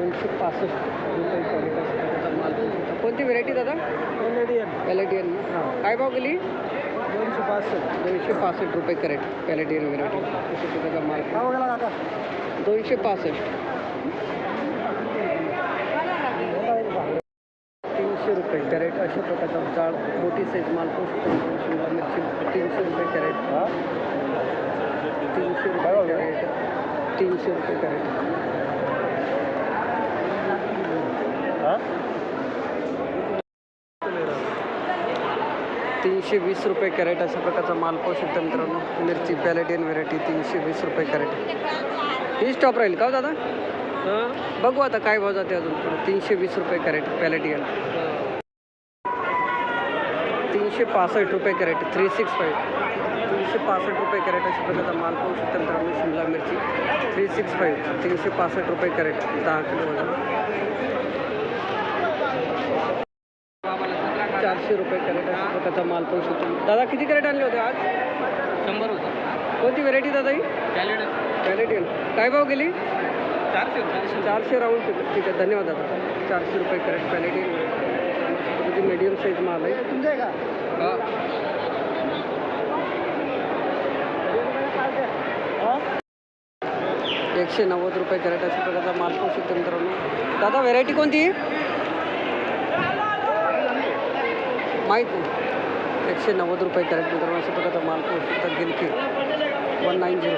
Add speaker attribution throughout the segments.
Speaker 1: दोनशे पासष्ट रुपये कॅरेट अशा प्रकारचा माल कोणती व्हेरायटी दादा? पॅलेटियन ना? काय भाव गेली?
Speaker 2: दोनशे पासष्ट.
Speaker 1: दोनशे पासष्ट रुपये कॅरेट पॅलेटियन व्हेरायटी प्रकारचा माल.
Speaker 2: गेला काका?
Speaker 1: दोनशे पासष्ट. तीनशे रुपये कॅरेट अशा प्रकारचा जाड मोठी साईज माल पाहू शकता शिमला मिरची तीनशे रुपये कॅरेट तीनशे रुपये कॅरेट तीनशे रुपये कॅरेट तीनशे वीस रुपये कॅरेट अशा प्रकारचा माल पाहू शकता मित्रांनो. मिरची पॅलेटियन व्हेरायटी तीनशे वीस रुपये कॅरेट. ही स्टॉप राहील का हो दादा? बघू आता काय भाव जाते अजून. तीनशे वीस रुपये कॅरेट पॅलेटियन तीनशे पासष्ट रुपये कॅरेट थ्री सिक्स फाईव्ह तीनशे पासष्ट रुपये कॅरेट अशा प्रकारचा माल पाहू शकता मित्रांनो शिमला मिरची थ्री सिक्स फाईव्ह तीनशे पासष्ट रुपये कॅरेट दहा किलो वजन. चारशे रुपये प्रकारचा माल पाहू शकतो दादा किती कॅरेट आणले होते आज?
Speaker 2: शंभर होतं.
Speaker 1: कोणती व्हेरायटी दादा ही? पॅलेटियन काय भाव गेली?
Speaker 2: चारशे चारशे
Speaker 1: चारशे राऊंड ठीक आहे ठीक आहे धन्यवाद दादा. चारशे रुपये कॅरेट पॅलेटियन मीडियम साईज माल आहे.
Speaker 2: तुमचं आहे का?
Speaker 1: एकशे नव्वद रुपये कॅरेट अशा प्रकारचा माल पाहू शकतो मित्रांनो. दादा व्हेरायटी कोणती? माहीत. नाही एकशे नव्वद रुपये कॅरेट मित्रांनो अशा प्रकारचा माल पाहू शकतात गिलकी वन नाईन झिरो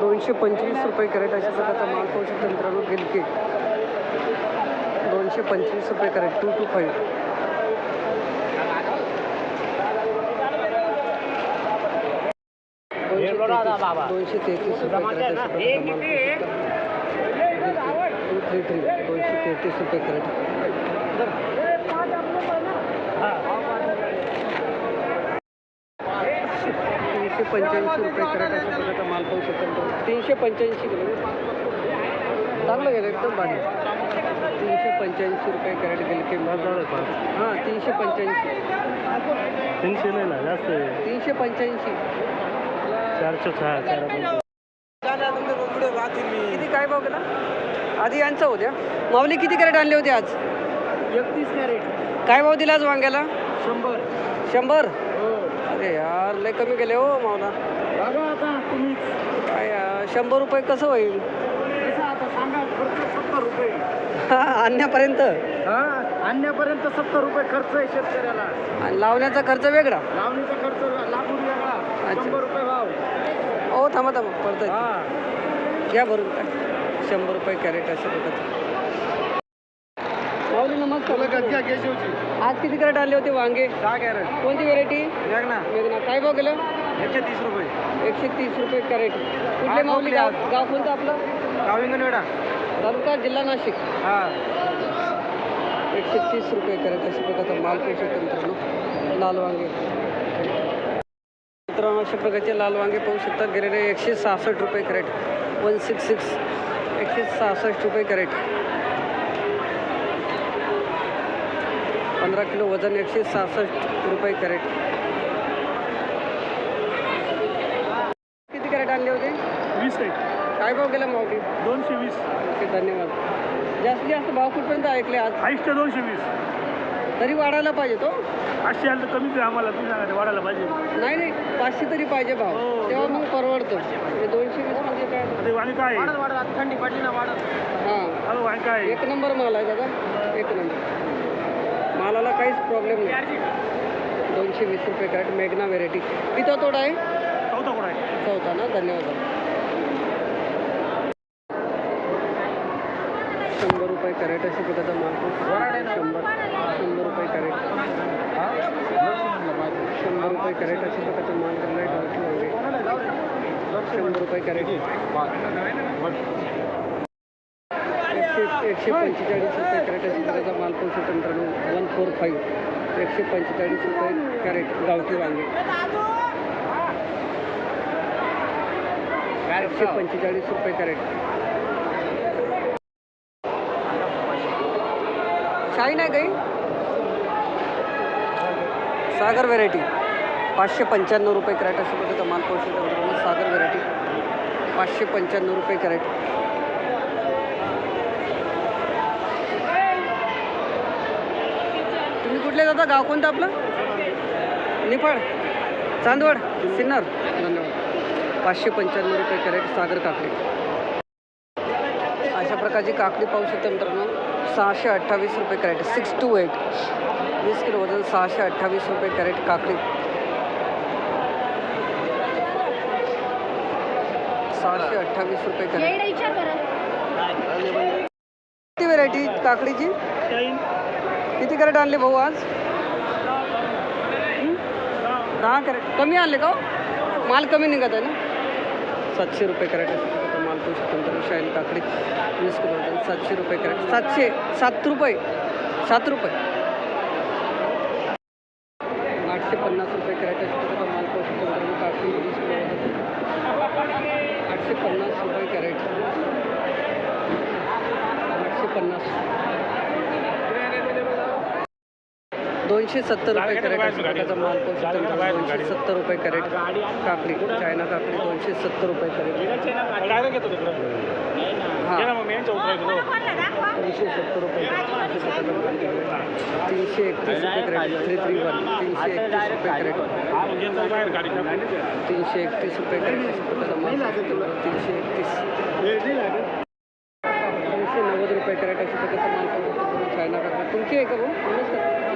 Speaker 1: दोनशे पंचवीस रुपये कॅरेट अशा प्रकारचा माल पाहू शकतो मित्रांनो गिलकी दोनशे पंचवीस रुपये कॅरेट टू टू फाईव्ह दोनशे तेहतीस रुपये कॅरेट माल टू थ्री थ्री दोनशे तेहतीस रुपये कॅरेट. तीनशे पंच्याऐंशी रुपये कॅरेट अशा प्रकारचा माल पाहू शकतो तीनशे पंच्याऐंशी किलो. चांगलं गेलं एकदम भारी. तीनशे पंच्याऐंशी रुपये कॅरेट गेले की हां तीनशे पंच्याऐंशी.
Speaker 2: तीनशे नाही ना जास्त
Speaker 1: तीनशे पंच्याऐंशी.
Speaker 2: चारशे सहा चार
Speaker 1: किती काय भाव गेला? आधी यांचं होत्या. माऊली किती कॅरेट आणले होते आज?
Speaker 2: एकतीस कॅरेट.
Speaker 1: काय भाव दिला आज वांग्याला?
Speaker 2: शंभर.
Speaker 1: शंभर? अरे यार लय कमी गेले हो मावला
Speaker 2: बघा आता तुम्ही.
Speaker 1: काय यार, शंभर रुपये कसं होईल?
Speaker 2: कसं आता सांगा खर्च सत्तर रुपये.
Speaker 1: आणण्यापर्यंत
Speaker 2: हा आणण्यापर्यंत सत्तर रुपये खर्च आहे शेतकऱ्याला.
Speaker 1: आणि लावण्याचा खर्च वेगळा.
Speaker 2: लावणीचा खर्च लागून वेगळा
Speaker 1: अच्छा.
Speaker 2: शंभर रुपये भाव.
Speaker 1: हो थांबा थांबा पडतं
Speaker 2: हा.
Speaker 1: घ्या भरून. काय शंभर रुपये कॅरेट असं बघत माऊली नमस्कार
Speaker 2: केशवची
Speaker 1: आज किती कॅरेट आणले होते वांगे?
Speaker 2: सहा कॅरेट.
Speaker 1: कोणती व्हेरायटी
Speaker 2: बघ ना.
Speaker 1: मेघना काय भाव गेलं
Speaker 2: एकशे तीस रुपये.
Speaker 1: एकशे तीस रुपये कॅरेट. कुठले माऊली गाव? गाव कोणतं आपलं?
Speaker 2: गाविंगनवेडा
Speaker 1: तालुका जिल्हा नाशिक.
Speaker 2: हा.
Speaker 1: एकशे तीस रुपये कॅरेट. अशा प्रकारचा माल शकतो मित्रांनो. लाल वांगे. मित्रांनो अशा प्रकारचे लाल वांगे पाहू शकता. गेलेले एकशे सहासष्ट रुपये कॅरेट. One six six. एकशे सहासष्ट रुपये कॅरेट. पंधरा किलो वजन एकशे सहासष्ट रुपये कॅरेट. किती कॅरेट आणले होते?
Speaker 2: वीस आहे.
Speaker 1: काय भाव गेला मावटी
Speaker 2: दोनशे वीस.
Speaker 1: ओके धन्यवाद. जास्तीत जास्त भाव कुठपर्यंत ऐकले आज?
Speaker 2: हाईस्ट दोनशे वीस.
Speaker 1: तरी वाढायला पाहिजे तो?
Speaker 2: पाचशे आलं तर कमीच आहे आम्हाला तुम्ही सांगा वाढायला पाहिजे.
Speaker 1: नाही नाही पाचशे तरी पाहिजे भाव.
Speaker 2: हो.
Speaker 1: तेव्हा मग परवडतो. हे दोनशे वीस म्हणजे काय?
Speaker 2: वाणी काय? वाढत थंडी पडली ना वाढत.
Speaker 1: हां.
Speaker 2: हॅलो वाणी काय?
Speaker 1: एक नंबर माल आहे दादा. एक नंबर. मालाला काहीच प्रॉब्लेम नाही. दोनशे वीस रुपये कॅरेट मेघना व्हेरायटी किती तोडा आहे.
Speaker 2: चौथा आहे.
Speaker 1: चौथा ना? धन्यवाद. शंभर रुपये कॅरेट अशी प्रकारचा माल शंभर. शंभर रुपये कॅरेट. शंभर रुपये कॅरेट अशी प्रकारचा माल करणार शंभर रुपये कॅरेट. एकशे पंचेचाळीस रुपये कॅरेट अशी प्रकारचा माल वन फोर फाईव्ह. एकशे पंचेचाळीस रुपये कॅरेट गावठी वांगे. एकशे पंचेचाळीस रुपये कॅरेट. काही नाही काही? सागर व्हेरायटी पाचशे पंच्याण्णव रुपये कॅरेट अशा प्रकारचा माल पाहू सागर व्हेरायटी पाचशे पंच्याण्णव रुपये कॅरेट. कुठले जाता गाव कोणतं आपलं? निफाड चांदवड. सिन्नर. धन्यवाद पाचशे पंच्याण्णव रुपये कॅरेट सागर काकडी. अशा प्रकारची काकडी पाहू शकता मित्रांनो. सहाशे अठ्ठावीस रुपये कॅरेट. सिक्स टू एट वीस किलो वजन सहाशे अठ्ठावीस रुपये कॅरेट काकडी. सहाशे अठ्ठावीस रुपये कॅरेट. किती व्हेरायटी काकडीची. किती कॅरेट आणले भाऊ आज? दहा कॅरेट. कमी आणले का हो? माल कमी निघत आहे ना? सातशे रुपये कॅरेट माल पाहू शकतो मित्रांनो काकडी वीस किलो सातशे रुपये कॅरेट. सातशे सात रुपये. सात रुपये. आठशे पन्नास रुपये कॅरेट आहे आता माल पाहू शकतो मित्रांनो काकडी वीस किलो वजन आठशे पन्नास रुपये कॅरेट आठशे पन्नास दोनशे सत्तर रुपये कॅरेट प्रकारचा माल. दोनशे सत्तर रुपये कॅरेट काकडी चायना काकडी दोनशे सत्तर रुपये कॅरेट. हां. दोनशे सत्तर रुपये. तीनशे एकतीस रुपये कॅरेट. Three three one. तीनशे एकतीस रुपये कॅरेट. तीनशे एकतीस रुपये कॅरेट. तीनशे एकतीस. तीनशे नव्वद रुपये कॅरेट अशा प्रकारचा माल. चायना काकडी तुमची आहे का भाऊ?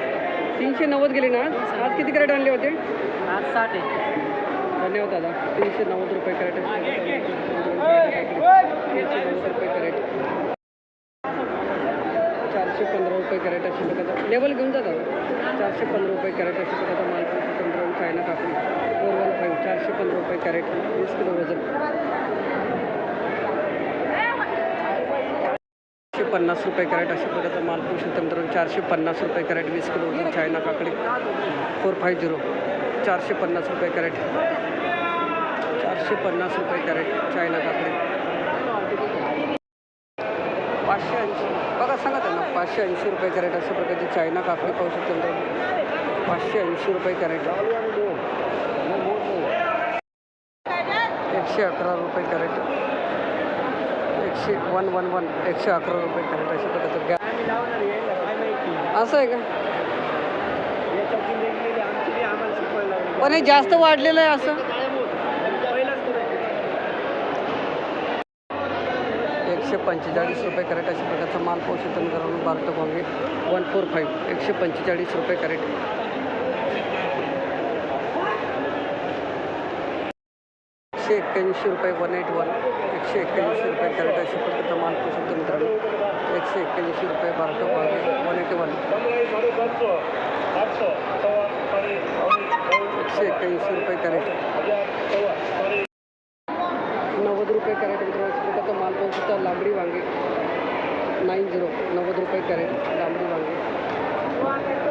Speaker 1: तीनशे नव्वद गेले ना? आज आज किती कॅरेट आणले होते?
Speaker 2: आज साठ आहे.
Speaker 1: धन्यवाद दादा. तीनशे नव्वद रुपये कॅरेट आहे. तीनशे नव्वद रुपये कॅरेट. चारशे पंधरा रुपये कॅरेट अशा प्रकारचा लेवल घेऊन जा दादा. चारशे पंधरा रुपये कॅरेट अशा प्रकारचा माल पंधरा चायना काकडी फोर वन फाईव्ह चारशे पंधरा रुपये कॅरेट. वीस किलो वजन. पन्नास रुपये कॅरेट अशा प्रकारचा माल पाहू शकतो मित्रांनो. चारशे पन्नास रुपये कॅरेट वीस किलो वजन चायना काकडी. Four five zero. चारशे पन्नास रुपये कॅरेट. चारशे पन्नास रुपये कॅरेट चायना काकडी. पाचशे ऐंशी. बघा सांगा त्यांना. पाचशे ऐंशी रुपये कॅरेट अशा प्रकारची चायना काकडी पाहू शकतो मित्रांनो. पाचशे ऐंशी रुपये कॅरेट. एकशे अकरा रुपये कॅरेट. एकशे वन वन वन एकशे अकरा रुपये कॅरेट अशा प्रकारचं गॅ असं आहे का? पण हे जास्त वाढलेलं आहे असं. एकशे पंचेचाळीस रुपये कॅरेट अशा प्रकारचा माल शकतो मित्रांनो बारटो वांगे वन फोर फाईव्ह एकशे पंचेचाळीस रुपये कॅरेट. एकशे एक्क्याऐंशी रुपये वन एट वन एकशे एक्क्याऐंशी रुपये कॅरेट अशी पद्धत माल करू शकतो मित्रांनो. एकशे एक्क्याऐंशी रुपये बारटो वांगे वन एटी वन. एकशे एक्क्याऐंशी रुपये कॅरेट. नव्वद रुपये कॅरेट मित्रांनो अशा माल पाहू शकता लांबडी वांगे. नाईन झिरो नव्वद रुपये कॅरेट लांबडी वांगे.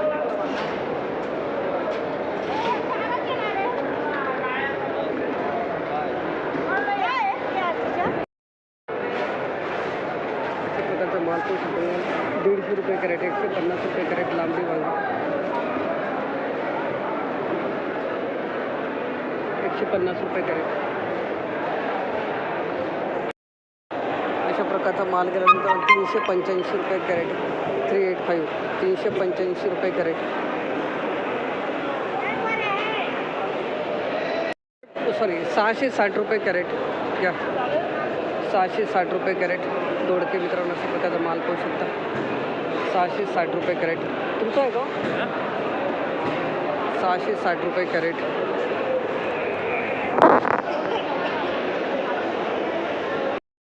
Speaker 1: अशा प्रकारचा माल पाहू शकतो दीडशे रुपये कॅरेट एकशे पन्नास रुपये कॅरेट लांबडी वांगे एकशे पन्नास रुपये कॅरेट। अशा प्रकारचा माल गेल्यानंतर तीनशे पंच्याऐंशी रुपये कॅरेट थ्री एट फाईव्ह तीनशे पंच्याऐंशी रुपये कॅरेट। सॉरी सहाशे साठ रुपये कॅरेट घ्या सहाशे साठ रुपये कॅरेट दोडके मित्रांनो अशा प्रकारचा माल पाहू शकता सहाशे साठ रुपये कॅरेट। तुम आहे का सहाशे साठ रुपये कैरेट।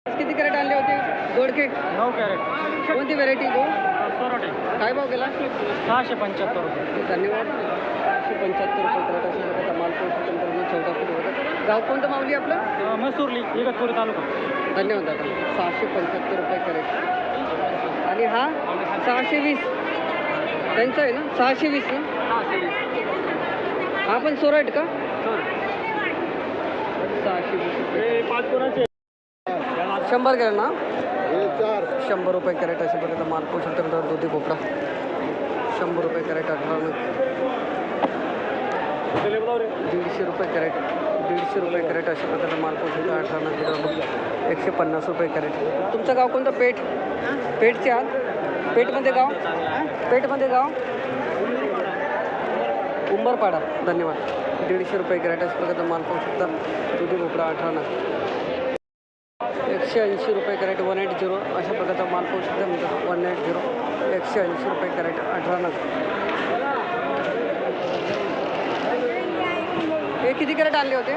Speaker 1: किती कॅरेट आणले होते दोडके
Speaker 2: नऊ कॅरेट।
Speaker 1: कोणती व्हेरायटी गो
Speaker 2: सोराटे
Speaker 1: काय भाव गेला?
Speaker 2: सहाशे पंच्याहत्तर रुपये.
Speaker 1: धन्यवाद. एकशे पंच्याहत्तर रुपये कॅरेट अशा प्रकारचा माल पाहू शकतो मित्रांनो चौदा फूट वगैरे गाव कोणतं मावली आपलं?
Speaker 2: मसूरली इगतपुरी तालुका.
Speaker 1: धन्यवाद दादा. सहाशे पंच्याहत्तर रुपये कॅरेट आणि हा? सहाशे वीस. त्यांचं आहे ना? सहाशे वीस ना? हा पण सोराट का? सहाशे वीस शंभर कॅरेट ना शंभर रुपये कॅरेट असे प्रकारचा माल पाहू शकतो दुधी भोपळा शंभर रुपये कॅरेट अठरा दीडशे रुपये कॅरेट दीडशे रुपये कॅरेट अशा प्रकारचा माल पोहोचतो अठरा एकशे पन्नास रुपये कॅरेट. तुमचं गाव कोणतं? पेठ. पेठचे आहात? पेठमध्ये गाव? पेठमध्ये गाव? उंबरपाडा. धन्यवाद. दीडशे रुपये कॅरेट अशा प्रकारचा माल पाहू शकता दुधी भोपळा अठरा एकशे ऐंशी रुपये कॅरेट वन एट झिरो अशा प्रकारचा माल पाहू शकता म्हणजे वन एट झिरो एकशे ऐंशी रुपये कॅरेट अठरा नग. हे किती कॅरेट आणले होते?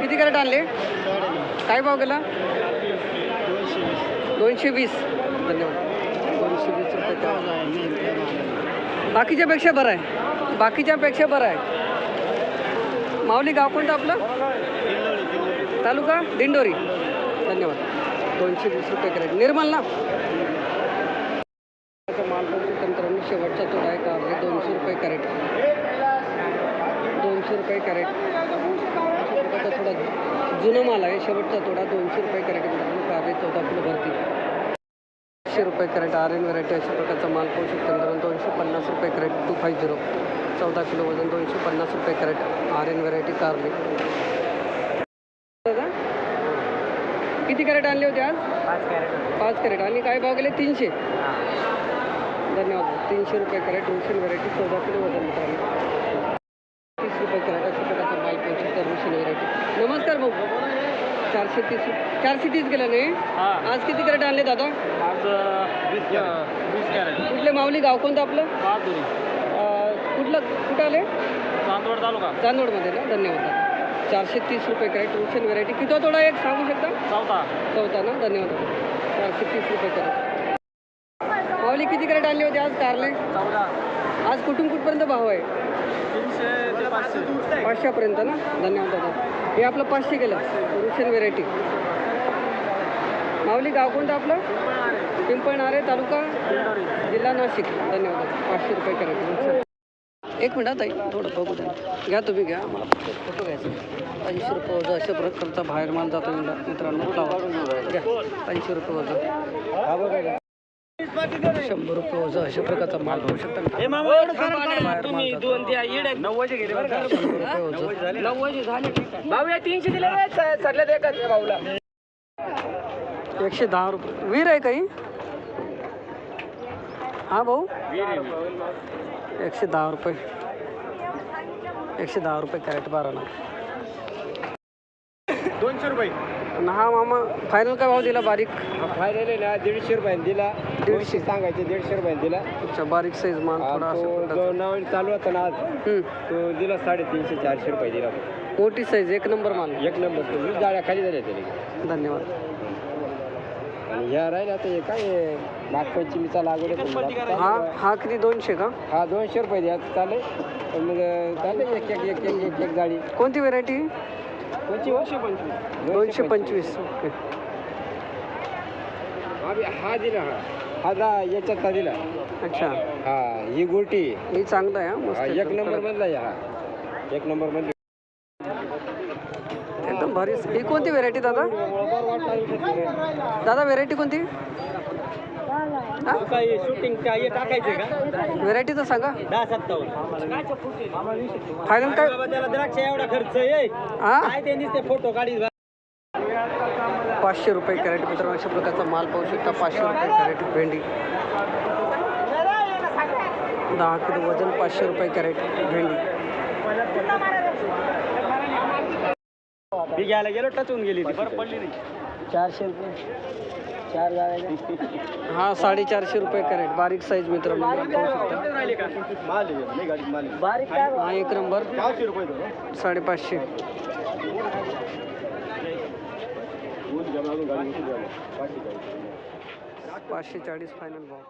Speaker 2: किती
Speaker 1: कॅरेट आणले? काय भाव गेला? दोनशे वीस. धन्यवाद. दोनशे वीस रुपये बाकीच्यापेक्षा बरं आहे. बाकीच्यापेक्षा बरं आहे. माऊली गाव कोणतं आपलं? तालुका? दिंडोरी. धन्यवाद. दोनशे वीस रुपये करेट. निर्मल ना माल शेवटचा तोडा आहे का? दोनशे रुपये कॅरेट. दोनशे रुपये कॅरेट. अशा थोडा जुनं माल आहे. शेवटचा तोडा दोनशे रुपये कॅरेट मित्रांनो चौदा किलो भरती. पाचशे रुपये कॅरेट. आर एन व्हरायटी अशा प्रकारचा माल पोषक शकतो दोनशे पन्नास रुपये कॅरेट. Two five zero. चौदा किलो वजन दोनशे पन्नास रुपये कॅरेट. आर एन व्हरायटी कारले दादा किती कॅरेट आणले होते आज?
Speaker 2: पाच कॅरेट
Speaker 1: पाच कॅरेट. आणि काय भाव गेले? तीनशे. धन्यवाद. तीनशे रुपये कॅरेट रुशियन व्हरायटी चौदा किलो वजन मित्रांनो तीस रुपये कॅरेट अशा प्रकारचा माल पाहू शकता रुशियन व्हरायटी नमस्कार भाऊ. चारशे तीस चारशे तीस गेला नाही? आज किती कॅरेट आणले दादा? कुठले माऊली गाव कोणतं आपलं? कुठलं कुठं आले?
Speaker 2: चांदवड तालुका.
Speaker 1: चांदोडमध्ये ना? धन्यवाद दादा. चारशे तीस रुपये कॅरेट रुशियन व्हरायटी किती थोडा एक सांगू शकता?
Speaker 2: चौदा
Speaker 1: चौथा ना? धन्यवाद. चारशे तीस रुपये कॅरेट. माऊली किती कॅरेट आणले होते आज कारले?
Speaker 2: चौदा.
Speaker 1: आज कुठून कुठपर्यंत भाव आहे? पाचशेपर्यंत ना? धन्यवाद दादा. हे आपलं पाचशे गेलं रुशियन व्हेरायटी माऊली गाव कोणतं आपलं? पिंपळणारे. तालुका? जिल्हा नाशिक. धन्यवाद पाचशे रुपये कॅरेट. एक मिनिट ताई थोडं बघू द्या. घ्या तुम्ही घ्या मला फोटो घ्यायचा. ऐंशी रुपये वजन अशा प्रकारचा बाहेर माल जातो मित्र- मित्रांनो. लावा. घ्या. ऐंशी रुपये वजन शंभर रुपये वजन अशा प्रकारचा माल पाहू शकता.
Speaker 2: तीनशे दिले भाऊला.
Speaker 1: एकशे दहा रुपये. वीर आहे काही? हा भाऊ? एकशे दहा रुपये। एकशे दहा रुपये कॅरेट बाराला
Speaker 2: दोनशे रुपये.
Speaker 1: हा मामा फायनल काय भाव दिला बारीक?
Speaker 2: फायनल आहे ना दीडशे रुपयाने दिला.
Speaker 1: दीडशे.
Speaker 2: सांगायचे दीडशे रुपयाने दिला.
Speaker 1: अच्छा बारीक साईज माल थोडा
Speaker 2: तो नवीन चालू होता ना आज
Speaker 1: हम्म.
Speaker 2: तो दिला साडेतीनशे चारशे रुपये दिला.
Speaker 1: मोठी साईज एक नंबर माल
Speaker 2: एक नंबर जाळ्या खाली झाल्या त्याला
Speaker 1: धन्यवाद.
Speaker 2: आणि ह्या राहिल्या आता हे काय आहे, नागपंचमीचा लागवड आहे. समजा.
Speaker 1: हा हा किती दोनशे का?
Speaker 2: हा दोनशे रुपये द्या. चालेल. पण मग चालेल एक एक एक एक एक एक जाळी.
Speaker 1: कोणती व्हेरायटी
Speaker 2: कोणची दोनशे पंचवीस.
Speaker 1: दोनशे पंचवीस. ओके.
Speaker 2: हा बी- हा दिला हा. हा जा याच्यात दिला.
Speaker 1: अच्छा.
Speaker 2: हा ही गोटी.
Speaker 1: हे चांगलं आहे हा
Speaker 2: हा,
Speaker 1: मस्त
Speaker 2: एक
Speaker 1: एकदम
Speaker 2: नंबर. मधला आहे हा. एक नंबरमध्ये
Speaker 1: एकदम भारी ही कोणती व्हेरायटी दादा? दादा व्हेरायटी कोणती?
Speaker 2: शूटिंग काय
Speaker 1: व्हेरायटी तर सांगा. फायनल काय?
Speaker 2: द्राक्ष एवढा खर्च आहे फोटो काढी
Speaker 1: पाचशे रुपये कॅरेट मित्रांनो अशा प्रकारचा माल पाहू शकता. पाचशे रुपये कॅरेट भेंडी. दहा किलो वजन पाचशे रुपये कॅरेट भेंडी.
Speaker 2: मी घ्यायला गेलो टचून गेली बरं पडली नाही।
Speaker 1: चारशे रुपये। चार हा। साडेचारशे रुपये कॅरेट बारीक साईज मित्र पाहू शकता
Speaker 2: माल नाही गाडी माल
Speaker 1: बारीक हा। एक नंबर।
Speaker 2: चारशे रुपये
Speaker 1: साडेपाचशे पाचशे चाळीस फायनल भाव।